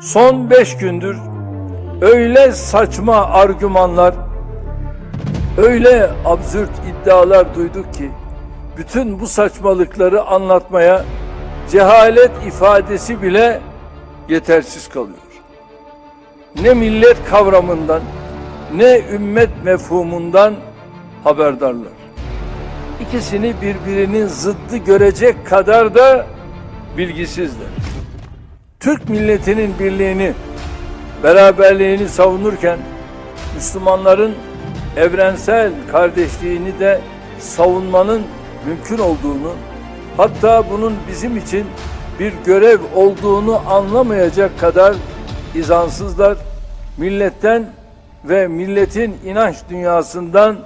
son beş gündür öyle saçma argümanlar, öyle absürt iddialar duyduk ki bütün bu saçmalıkları anlatmaya cehalet ifadesi bile yetersiz kalıyor. Ne millet kavramından ne ümmet mefhumundan haberdarlar. İkisini birbirinin zıddı görecek kadar da bilgisizler. Türk milletinin birliğini, beraberliğini savunurken Müslümanların evrensel kardeşliğini de savunmanın mümkün olduğunu, hatta bunun bizim için bir görev olduğunu anlamayacak kadar izansızlar, milletten ve milletin inanç dünyasından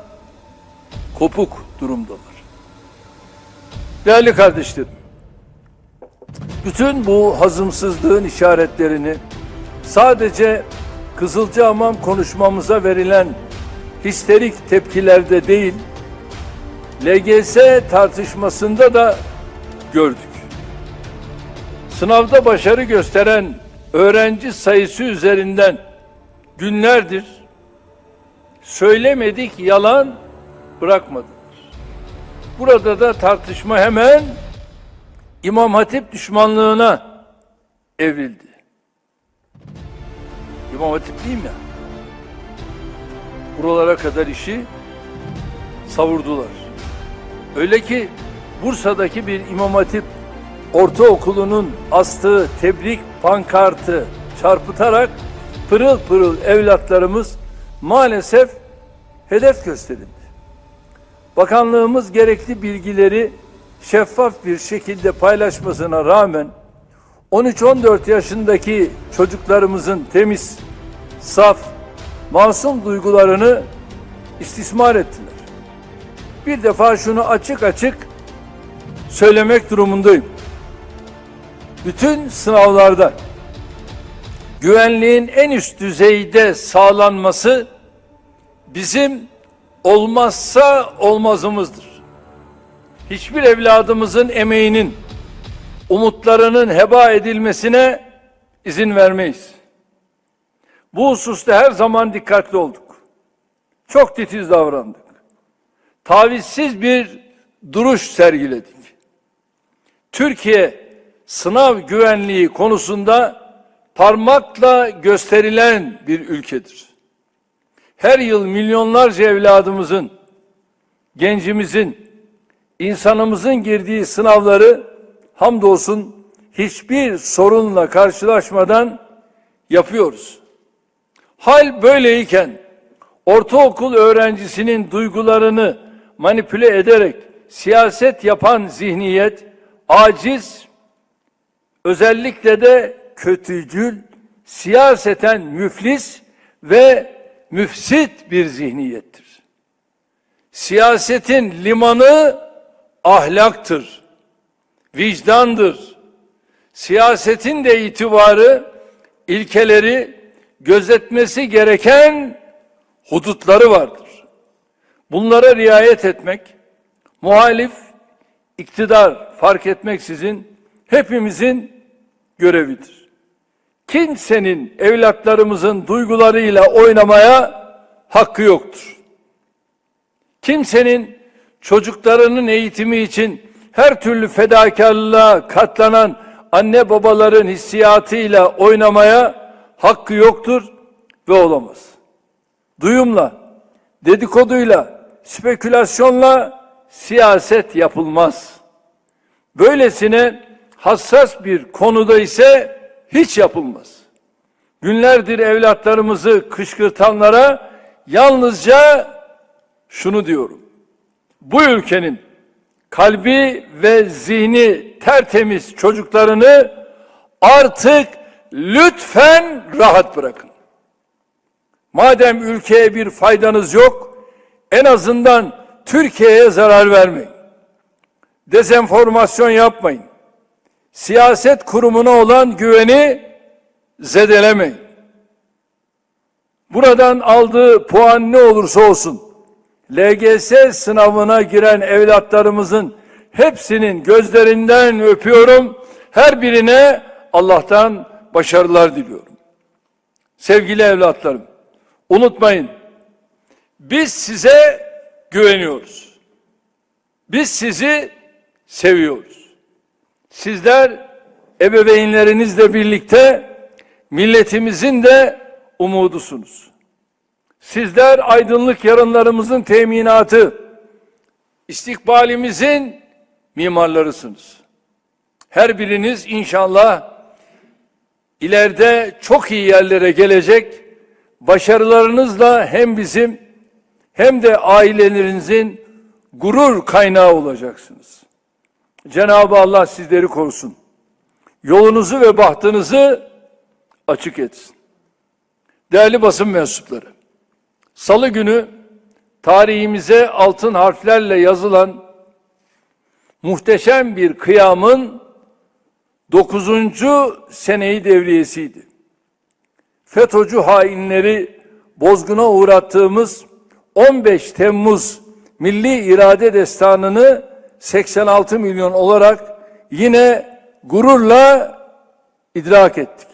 kopuk durumdalar. Değerli kardeşlerim, bütün bu hazımsızlığın işaretlerini sadece Kızılcahamam konuşmamıza verilen histerik tepkilerde değil, LGS tartışmasında da gördük. Sınavda başarı gösteren öğrenci sayısı üzerinden günlerdir söylemedik yalan bırakmadılar. Burada da tartışma hemen İmam Hatip düşmanlığına evrildi. İmam Hatip mi ya? Buralara kadar işi savurdular. Öyle ki Bursa'daki bir İmam Hatip ortaokulunun astığı tebrik pankartı çarpıtarak pırıl pırıl evlatlarımız maalesef hedef gösterildi. Bakanlığımız gerekli bilgileri şeffaf bir şekilde paylaşmasına rağmen 13-14 yaşındaki çocuklarımızın temiz, saf, masum duygularını istismar ettiler. Bir defa şunu açık açık söylemek durumundayım. Bütün sınavlarda güvenliğin en üst düzeyde sağlanması bizim olmazsa olmazımızdır. Hiçbir evladımızın emeğinin, umutlarının heba edilmesine izin vermeyiz. Bu hususta her zaman dikkatli olduk. Çok titiz davrandık. Tavizsiz bir duruş sergiledik. Türkiye sınav güvenliği konusunda parmakla gösterilen bir ülkedir. Her yıl milyonlarca evladımızın, gencimizin, insanımızın girdiği sınavları hamdolsun hiçbir sorunla karşılaşmadan yapıyoruz. Hal böyleyken ortaokul öğrencisinin duygularını manipüle ederek siyaset yapan zihniyet aciz, özellikle de kötücül, siyaseten müflis ve müfsit bir zihniyettir. Siyasetin limanı ahlaktır, vicdandır. Siyasetin de itibarı, ilkeleri, gözetmesi gereken hudutları vardır. Bunlara riayet etmek, muhalif, iktidar fark etmeksizin hepimizin görevidir. Kimsenin evlatlarımızın duygularıyla oynamaya hakkı yoktur. Kimsenin çocuklarının eğitimi için her türlü fedakarlığa katlanan anne babaların hissiyatıyla oynamaya hakkı yoktur ve olamaz. Duyumla, dedikoduyla, spekülasyonla siyaset yapılmaz. Böylesine hassas bir konuda ise hiç yapılmaz. Günlerdir evlatlarımızı kışkırtanlara yalnızca şunu diyorum. Bu ülkenin kalbi ve zihni tertemiz çocuklarını artık lütfen rahat bırakın. Madem ülkeye bir faydanız yok, en azından Türkiye'ye zarar vermeyin. Dezenformasyon yapmayın. Siyaset kurumuna olan güveni zedelemeyin. Buradan aldığı puan ne olursa olsun, LGS sınavına giren evlatlarımızın hepsinin gözlerinden öpüyorum. Her birine Allah'tan başarılar diliyorum. Sevgili evlatlarım, unutmayın, biz size güveniyoruz. Biz sizi seviyoruz. Sizler ebeveynlerinizle birlikte milletimizin de umudusunuz. Sizler aydınlık yarınlarımızın teminatı, istikbalimizin mimarlarısınız. Her biriniz inşallah ileride çok iyi yerlere gelecek, başarılarınızla hem bizim hem de ailelerinizin gurur kaynağı olacaksınız. Cenab-ı Allah sizleri korusun. Yolunuzu ve bahtınızı açık etsin. Değerli basın mensupları, Salı günü tarihimize altın harflerle yazılan muhteşem bir kıyamın dokuzuncu seneyi devriyesiydi. FETÖ'cü hainleri bozguna uğrattığımız 15 Temmuz Milli İrade Destanı'nı 86 milyon olarak yine gururla idrak ettik.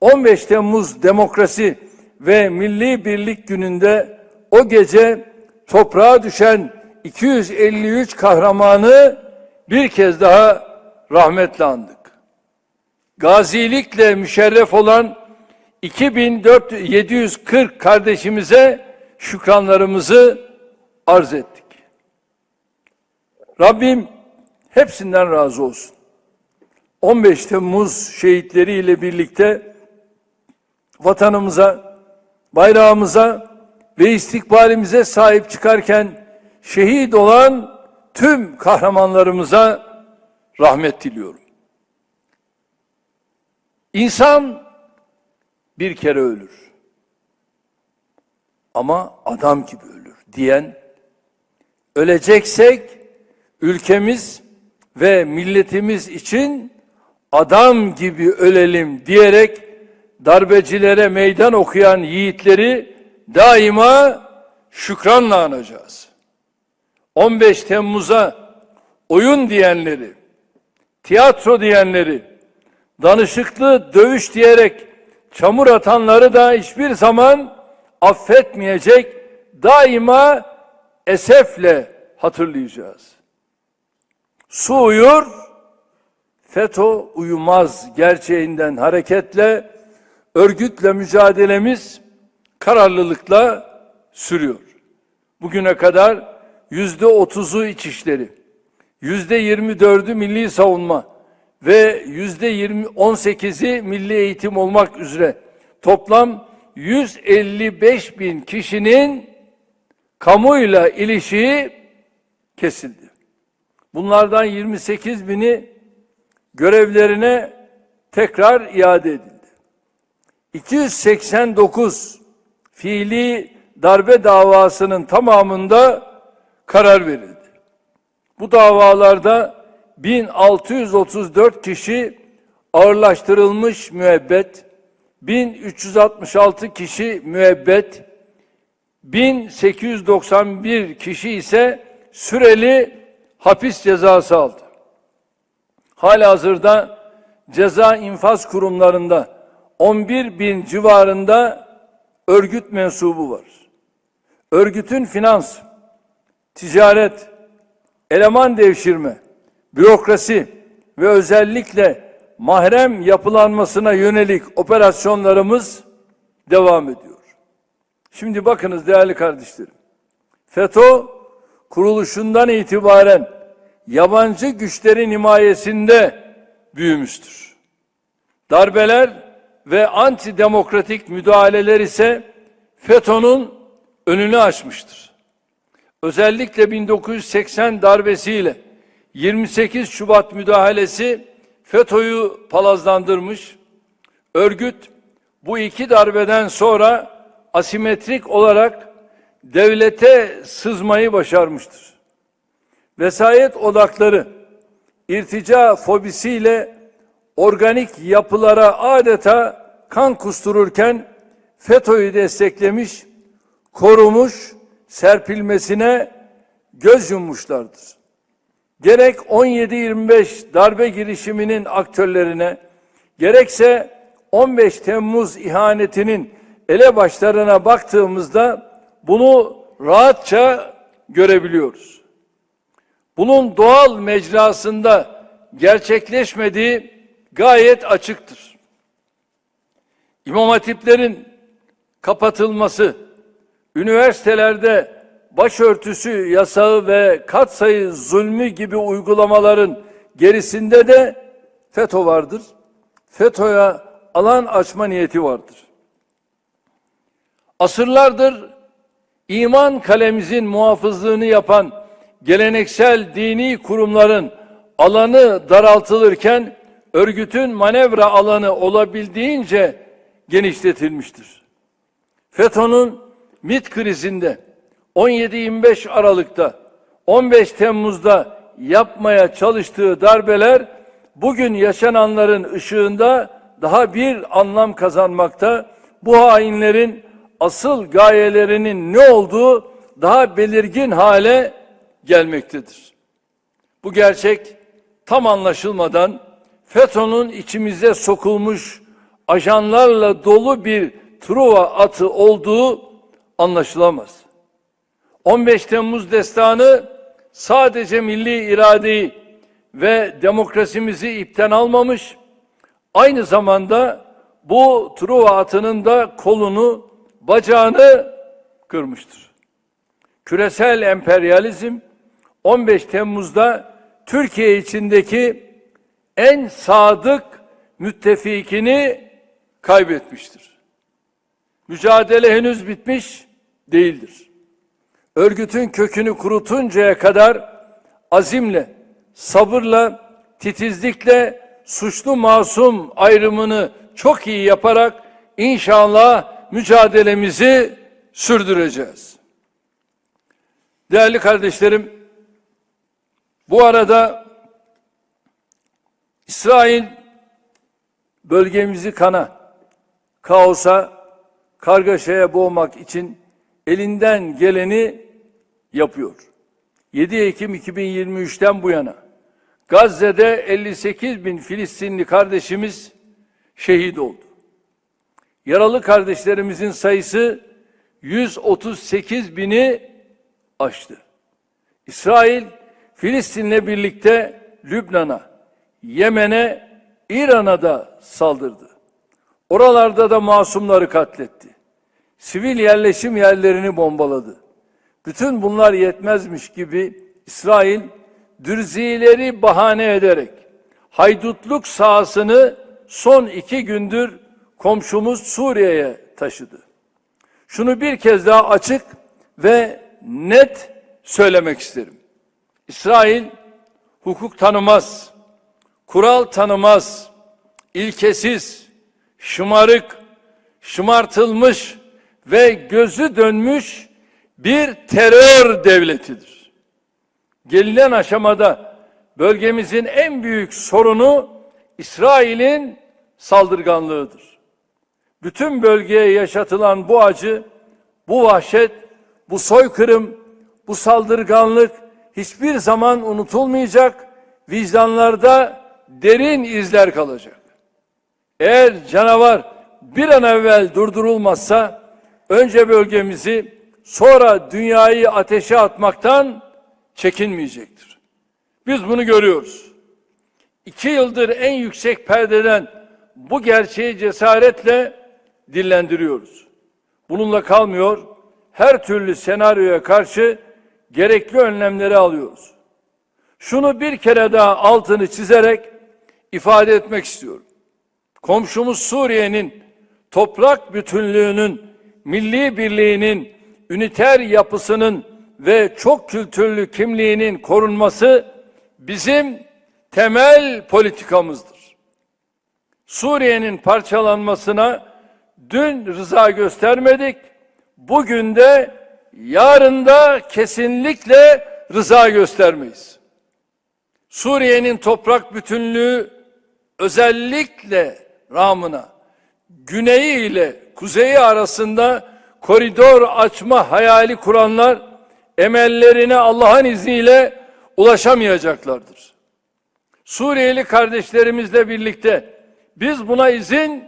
15 Temmuz Demokrasi ve Milli Birlik Günü'nde o gece toprağa düşen 253 kahramanı bir kez daha rahmetle andık. Gazilikle müşerref olan 2740 kardeşimize şükranlarımızı arz ettik. Rabbim hepsinden razı olsun. 15 Temmuz şehitleriyle birlikte vatanımıza, bayrağımıza ve istikbalimize sahip çıkarken şehit olan tüm kahramanlarımıza rahmet diliyorum. İnsan bir kere ölür. Ama adam gibi ölür diyen öleceksek ülkemiz ve milletimiz için adam gibi ölelim diyerek darbecilere meydan okuyan yiğitleri daima şükranla anacağız. 15 Temmuz'a oyun diyenleri, tiyatro diyenleri, danışıklı dövüş diyerek çamur atanları da hiçbir zaman affetmeyecek, daima esefle hatırlayacağız. Su uyur, FETÖ uyumaz gerçeğinden hareketle örgütle mücadelemiz kararlılıkla sürüyor. Bugüne kadar yüzde otuzu içişleri, yüzde yirmi dördü milli savunma ve yüzde yirmi on sekizi milli eğitim olmak üzere toplam 155 bin kişinin kamuyla ilişiği kesildi. Bunlardan 28 bini görevlerine tekrar iade edildi. 289 fiili darbe davasının tamamında karar verildi. Bu davalarda 1634 kişi ağırlaştırılmış müebbet, 1366 kişi müebbet, 1891 kişi ise süreli hapis cezası aldı. Halihazırda ceza infaz kurumlarında 11 bin civarında örgüt mensubu var. Örgütün finans, ticaret, eleman devşirme, bürokrasi ve özellikle mahrem yapılanmasına yönelik operasyonlarımız devam ediyor. Şimdi bakınız değerli kardeşlerim. FETÖ kuruluşundan itibaren yabancı güçlerin himayesinde büyümüştür. Darbeler ve antidemokratik müdahaleler ise FETÖ'nün önünü açmıştır. Özellikle 1980 darbesiyle 28 Şubat müdahalesi FETÖ'yü palazlandırmış. Örgüt bu iki darbeden sonra asimetrik olarak devlete sızmayı başarmıştır. Vesayet odakları irtica fobisiyle organik yapılara adeta kan kustururken FETÖ'yü desteklemiş, korumuş, serpilmesine göz yummuşlardır. Gerek 17-25 darbe girişiminin aktörlerine, gerekse 15 Temmuz ihanetinin elebaşlarına baktığımızda bunu rahatça görebiliyoruz. Bunun doğal mecrasında gerçekleşmediği gayet açıktır. İmam hatiplerin kapatılması, üniversitelerde başörtüsü yasağı ve katsayı zulmü gibi uygulamaların gerisinde de FETÖ vardır. FETÖ'ye alan açma niyeti vardır. Asırlardır iman kalemizin muhafızlığını yapan geleneksel dini kurumların alanı daraltılırken örgütün manevra alanı olabildiğince genişletilmiştir. FETÖ'nün MİT krizinde 17-25 Aralık'ta 15 Temmuz'da yapmaya çalıştığı darbeler bugün yaşananların ışığında daha bir anlam kazanmakta. Bu hainlerin asıl gayelerinin ne olduğu daha belirgin hale gelmektedir. Bu gerçek tam anlaşılmadan FETÖ'nün içimize sokulmuş ajanlarla dolu bir Truva atı olduğu anlaşılamaz. 15 Temmuz destanı sadece milli iradeyi ve demokrasimizi ipten almamış, aynı zamanda bu Truva atının da kolunu, bacağını kırmıştır. Küresel emperyalizm 15 Temmuz'da Türkiye içindeki en sadık müttefikini kaybetmiştir. Mücadele henüz bitmiş değildir. Örgütün kökünü kurutuncaya kadar azimle, sabırla, titizlikle suçlu masum ayrımını çok iyi yaparak inşallah mücadelemizi sürdüreceğiz. Değerli kardeşlerim, bu arada İsrail bölgemizi kana, kaosa, kargaşaya boğmak için elinden geleni yapıyor. 7 Ekim 2023'ten bu yana Gazze'de 58 bin Filistinli kardeşimiz şehit oldu. Yaralı kardeşlerimizin sayısı 138 bini aştı. İsrail Filistin'le birlikte Lübnan'a, Yemen'e, İran'a da saldırdı. Oralarda da masumları katletti. Sivil yerleşim yerlerini bombaladı. Bütün bunlar yetmezmiş gibi İsrail dürzileri bahane ederek haydutluk sahasını son iki gündür komşumuz Suriye'ye taşıdı. Şunu bir kez daha açık ve net söylemek isterim. İsrail hukuk tanımaz, kural tanımaz, ilkesiz, şımarık, şımartılmış ve gözü dönmüş bir terör devletidir. Gelinen aşamada bölgemizin en büyük sorunu İsrail'in saldırganlığıdır. Bütün bölgeye yaşatılan bu acı, bu vahşet, bu soykırım, bu saldırganlık hiçbir zaman unutulmayacak, vicdanlarda derin izler kalacak. Eğer canavar bir an evvel durdurulmazsa önce bölgemizi sonra dünyayı ateşe atmaktan çekinmeyecektir. Biz bunu görüyoruz. İki yıldır en yüksek perdeden bu gerçeği cesaretle dillendiriyoruz. Bununla kalmıyor, her türlü senaryoya karşı gerekli önlemleri alıyoruz. Şunu bir kere daha altını çizerek ifade etmek istiyorum. Komşumuz Suriye'nin toprak bütünlüğünün, milli birliğinin, üniter yapısının ve çok kültürlü kimliğinin korunması bizim temel politikamızdır. Suriye'nin parçalanmasına dün rıza göstermedik. Bugün de yarın da kesinlikle rıza göstermeyiz. Suriye'nin toprak bütünlüğü özellikle Ramına güneyi ile kuzeyi arasında koridor açma hayali kuranlar emellerine Allah'ın izniyle ulaşamayacaklardır. Suriyeli kardeşlerimizle birlikte biz buna izin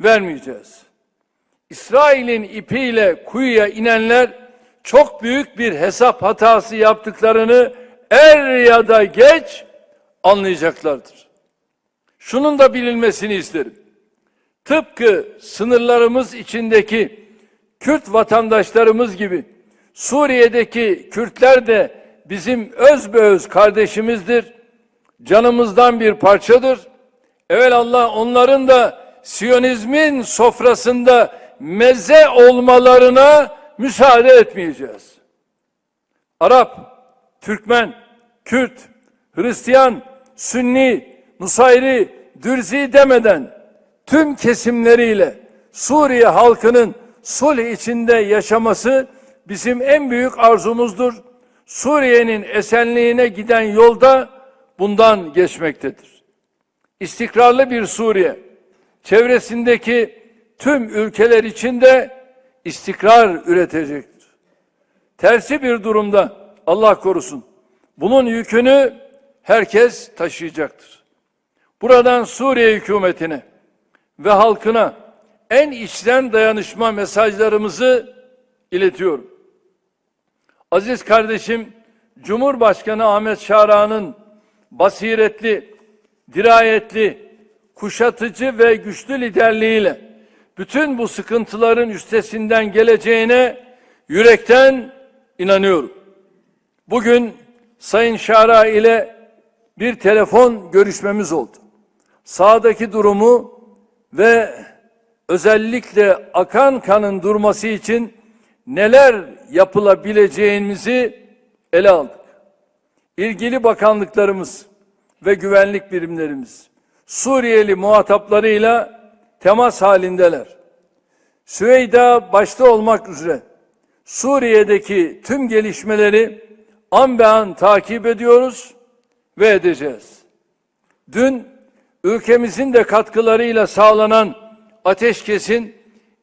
vermeyeceğiz. İsrail'in ipiyle kuyuya inenler çok büyük bir hesap hatası yaptıklarını er ya da geç anlayacaklardır. Şunun da bilinmesini isterim. Tıpkı sınırlarımız içindeki Kürt vatandaşlarımız gibi Suriye'deki Kürtler de bizim özbeöz kardeşimizdir. Canımızdan bir parçadır. Evelallah onların da Siyonizmin sofrasında meze olmalarına müsaade etmeyeceğiz. Arap, Türkmen, Kürt, Hristiyan, Sünni, Nusayri, Dürzi demeden tüm kesimleriyle Suriye halkının sulh içinde yaşaması bizim en büyük arzumuzdur. Suriye'nin esenliğine giden yolda bundan geçmektedir. İstikrarlı bir Suriye, çevresindeki tüm ülkeler içinde istikrar üretecektir. Tersi bir durumda Allah korusun. Bunun yükünü herkes taşıyacaktır. Buradan Suriye hükümetine ve halkına en içten dayanışma mesajlarımızı iletiyorum. Aziz kardeşim Cumhurbaşkanı Ahmet Şara'nın basiretli, dirayetli, kuşatıcı ve güçlü liderliğiyle bütün bu sıkıntıların üstesinden geleceğine yürekten inanıyorum. Bugün Sayın Şara ile bir telefon görüşmemiz oldu. Sağdaki durumu ve özellikle akan kanın durması için neler yapılabileceğimizi ele aldık. İlgili bakanlıklarımız ve güvenlik birimlerimiz Suriyeli muhataplarıyla temas halindeler. Süveyda başta olmak üzere Suriye'deki tüm gelişmeleri an be an takip ediyoruz ve edeceğiz. Dün ülkemizin de katkılarıyla sağlanan ateşkesin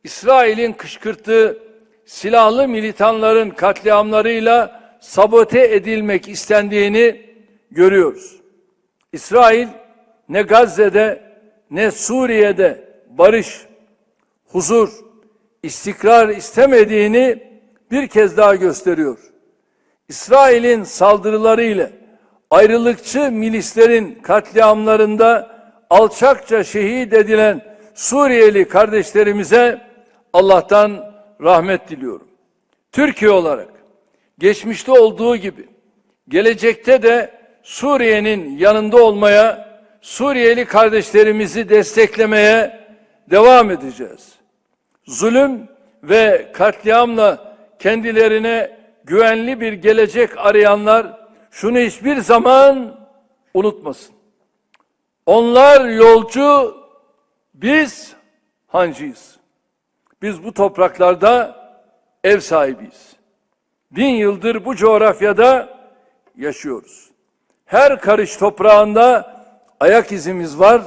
İsrail'in kışkırttığı silahlı militanların katliamlarıyla sabote edilmek istendiğini görüyoruz. İsrail ne Gazze'de ne Suriye'de barış, huzur, istikrar istemediğini bir kez daha gösteriyor. İsrail'in saldırıları ile ayrılıkçı milislerin katliamlarında alçakça şehit edilen Suriyeli kardeşlerimize Allah'tan rahmet diliyorum. Türkiye olarak geçmişte olduğu gibi gelecekte de Suriye'nin yanında olmaya, Suriyeli kardeşlerimizi desteklemeye devam edeceğiz. Zulüm ve katliamla kendilerine güvenli bir gelecek arayanlar şunu hiçbir zaman unutmasın. Onlar yolcu, biz hancıyız. Biz bu topraklarda ev sahibiyiz. Bin yıldır bu coğrafyada yaşıyoruz. Her karış toprağında ayak izimiz var.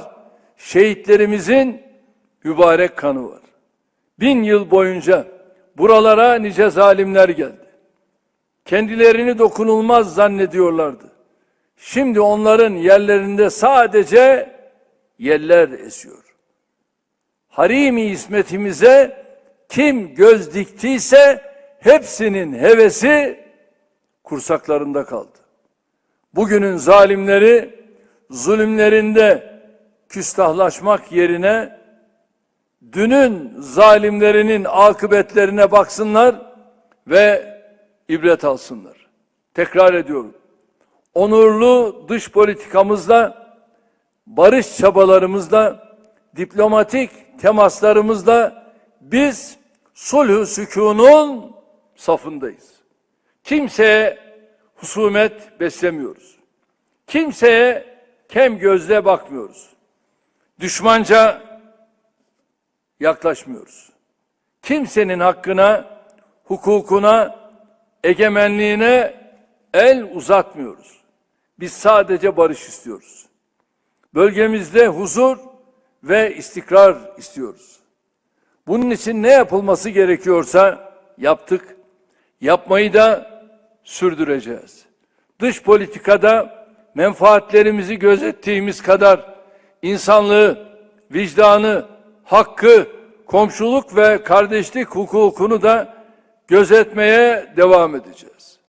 Şehitlerimizin mübarek kanı var. Bin yıl boyunca buralara nice zalimler geldi. Kendilerini dokunulmaz zannediyorlardı. Şimdi onların yerlerinde sadece yeller esiyor. Harimi ismetimize kim göz diktiyse hepsinin hevesi kursaklarında kaldı. Bugünün zalimleri zulümlerinde küstahlaşmak yerine dünün zalimlerinin akıbetlerine baksınlar ve ibret alsınlar. Tekrar ediyorum. Onurlu dış politikamızla, barış çabalarımızla, diplomatik temaslarımızla biz sulh sükunun safındayız. Kimseye husumet beslemiyoruz. Kimseye kem gözle bakmıyoruz. Düşmanca yaklaşmıyoruz. Kimsenin hakkına, hukukuna, egemenliğine el uzatmıyoruz. Biz sadece barış istiyoruz. Bölgemizde huzur ve istikrar istiyoruz. Bunun için ne yapılması gerekiyorsa yaptık. Yapmayı da sürdüreceğiz. Dış politikada menfaatlerimizi gözettiğimiz kadar insanlığı, vicdanı, hakkı, komşuluk ve kardeşlik hukukunu da gözetmeye devam edeceğiz.